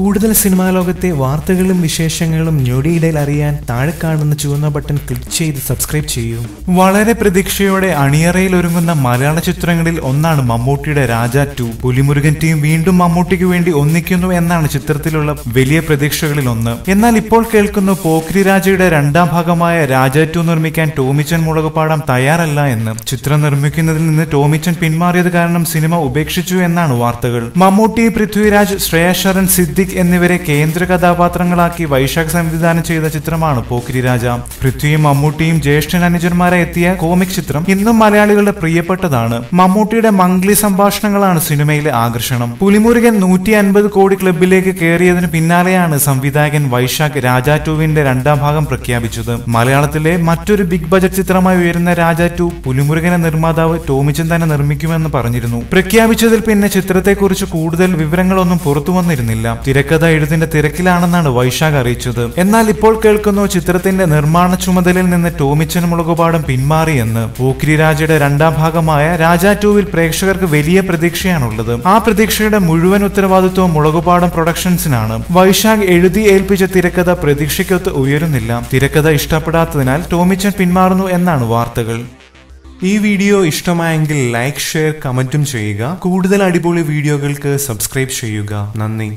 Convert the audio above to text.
കൂടുതൽ സിനിമാ ലോകത്തെ വാർത്തകളും വിശേഷങ്ങളും ഞൊടിയിടയിൽ അറിയാൻ താഴെ കാണുന്ന ചുവന്ന ബട്ടൺ ക്ലിക്ക് ചെയ്ത് സബ്സ്ക്രൈബ് ചെയ്യൂ. വളരെ പ്രതീക്ഷയോടെ അണിയറയിൽ ഒരുങ്ങുന്ന മലയാള ചിത്രങ്ങളിൽ ഒന്നാണ് മമ്മൂട്ടിയുടെ രാജ ടു. പുലിമുരുകൻ ടീം വീണ്ടും മമ്മൂട്ടിക്ക് വേണ്ടി ഒന്നിക്കുന്നു എന്നാണ് ചിത്രത്തിലുള്ള വലിയ പ്രതീക്ഷകളിൽ ഒന്ന്. എന്നാൽ ഇപ്പോൾ കേൾക്കുന്നു പോക്രി രാജയുടെ രണ്ടാം ഭാഗമായ രാജ ടു നിർമ്മിക്കാൻ ടോമിച്ചൻ മുളകുപാടം തയ്യാറല്ല എന്ന്. ചിത്രം നിർമ്മിക്കുന്നതിൽ നിന്ന് ടോമിച്ചൻ പിന്മാറിയത് കാരണം സിനിമ ഉപേക്ഷിച്ചു എന്നാണ് വാർത്തകൾ. മമ്മൂട്ടി പൃഥ്വിരാജ് ശ്രേയ ശരൺ സിദ്ദിഖ് എന്നിവരെ കേന്ദ്ര കഥാപാത്രങ്ങളാക്കി വൈശാഖ് സംവിധാനം ചെയ്ത ചിത്രമാണ് പോക്കിരി രാജ. പൃഥ്വിയും മമ്മൂട്ടിയും ജ്യേഷ്ഠൻ അനുജന്മാരെ എത്തിയ കോമിക് ചിത്രം ഇന്നും മലയാളികളുടെ പ്രിയപ്പെട്ടതാണ്. മമ്മൂട്ടിയുടെ മംഗ്ലി സംഭാഷണങ്ങളാണ് സിനിമയിലെ ആകർഷണം. പുലിമുരുകൻ നൂറ്റി അൻപത് കോടി ക്ലബിലേക്ക് കയറിയതിന് പിന്നാലെയാണ് സംവിധായകൻ വൈശാഖ് രാജാ ടുവിന്റെ രണ്ടാം ഭാഗം പ്രഖ്യാപിച്ചത്. മലയാളത്തിലെ മറ്റൊരു ബിഗ് ബജറ്റ് ചിത്രമായി ഉയരുന്ന രാജാ ടു പുലിമുരുകനെ നിർമ്മാതാവ് ടോമിച്ചൻ തന്നെ നിർമ്മിക്കുമെന്ന് പറഞ്ഞിരുന്നു. പ്രഖ്യാപിച്ചതിൽ പിന്നെ ചിത്രത്തെക്കുറിച്ച് കൂടുതൽ വിവരങ്ങളൊന്നും പുറത്തു വന്നിരുന്നില്ല. തിരക്കഥ എഴുതിന്റെ തിരക്കിലാണെന്നാണ് വൈശാഖ് അറിയിച്ചത്. എന്നാൽ ഇപ്പോൾ കേൾക്കുന്നു ചിത്രത്തിന്റെ നിർമ്മാണ ചുമതലയിൽ നിന്ന് ടോമിച്ചൻ മുളകുപാടം പിന്മാറിയെന്ന് പൂക്കിരി രാജയുടെ രണ്ടാം ഭാഗമായ രാജാ ടൂവിൽ പ്രേക്ഷകർക്ക് വലിയ പ്രതീക്ഷയാണുള്ളത്. ആ പ്രതീക്ഷയുടെ മുഴുവൻ ഉത്തരവാദിത്വവും മുളകുപാടം പ്രൊഡക്ഷൻസിനാണ്. വൈശാഖ് എഴുതി ഏൽപ്പിച്ച തിരക്കഥ പ്രതീക്ഷയ്ക്കൊത്ത് ഉയരുന്നില്ല. തിരക്കഥ ഇഷ്ടപ്പെടാത്തതിനാൽ ടോമിച്ചൻ പിന്മാറുന്നു എന്നാണ് വാർത്തകൾ. ഈ വീഡിയോ ഇഷ്ടമായെങ്കിൽ ലൈക്ക് ഷെയർ കമന്റും ചെയ്യുക. കൂടുതൽ അടിപൊളി വീഡിയോകൾക്ക് സബ്സ്ക്രൈബ് ചെയ്യുക. നന്ദി.